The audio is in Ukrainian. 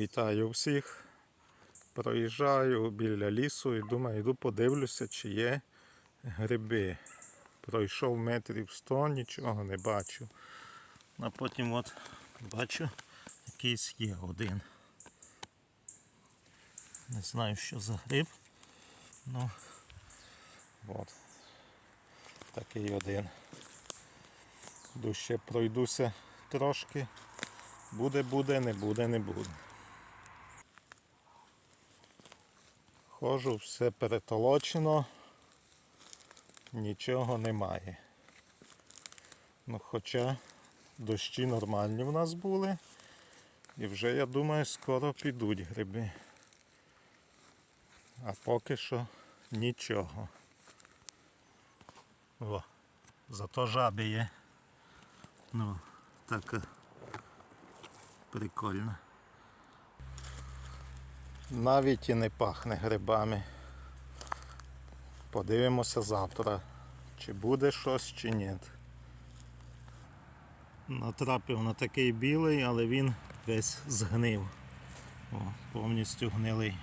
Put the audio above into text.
Вітаю всіх. Проїжджаю біля лісу і думаю, йду подивлюся, чи є гриби. Пройшов метрів 100, нічого не бачу. А потім от бачу, якийсь є один. Не знаю, що за гриб. Ну от. Такий один. Йду ще пройдуся трошки. Буде, буде, не буде, не буде. Ходжу, все перетолочено, нічого немає. Ну, хоча дощі нормальні в нас були. І вже, я думаю, скоро підуть гриби. А поки що нічого. О, зато жаби є. Ну, так е, прикольно. Навіть і не пахне грибами. Подивимося завтра, чи буде щось, чи ні. Натрапив на такий білий, але він весь згнив. О, повністю гнилий.